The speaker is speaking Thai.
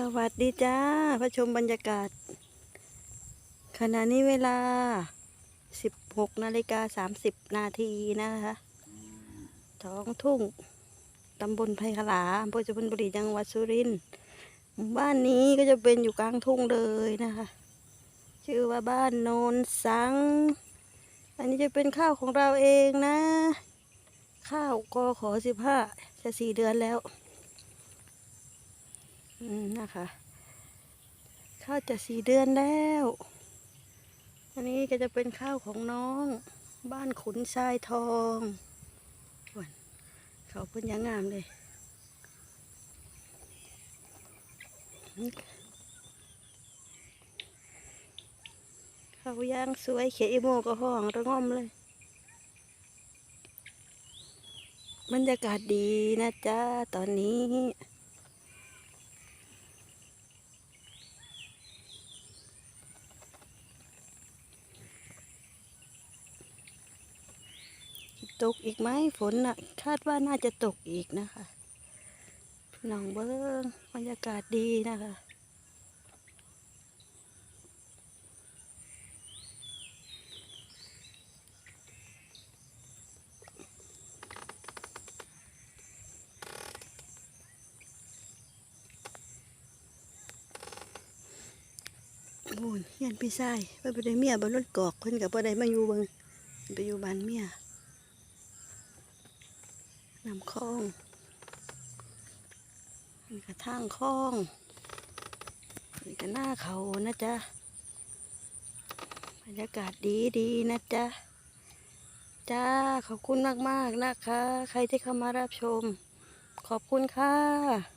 สวัสดีจ้าพระชมบรรยากาศ ขณะนี้เวลา 16นาฬิกา30 นาทีนะคะท้องทุ่ง ตำบลไผ่ขลาอำเภอสุพรรณบุรีจังหวัดสุรินทร์บ้านนี้ก็จะเป็นอยู่กลางทุ่งเลยนะคะ ชื่อว่าบ้านโนนสัง อันนี้จะเป็นข้าวของเราเองนะ ข้าวกอขอสิบห้าจะสี่เดือนแล้ว นะคะ ข้าวจะสี่เดือนแล้ว อันนี้ก็จะเป็นข้าวของน้อง บ้านขุนทรายทองวันเขาเพิ่นยังงามเลยเขาย่างสวยเขียโมก็ห้องระง่อมเลย บรรยากาศดีนะจ๊ะ ตอนนี้ ตกอีกไหมฝนน่ะคาดว่าน่าจะตกอีกนะคะหนองเบิ้งบรรยากาศดีนะคะโอ้ยเฮียนพี่ชายเพิ่นไปได้เมียบนรถกอกเพิ่นกับบ่ได้มาอยู่เบิงไปอยู่บ้านเมีย น้ำคลองนี่ก็ทางคลองนี่ก็หน้าเขานะจ๊ะบรรยากาศดีดีนะจ๊ะจ้าขอบคุณมาก ๆ นะคะ ใครที่เข้ามารับชม ขอบคุณค่ะ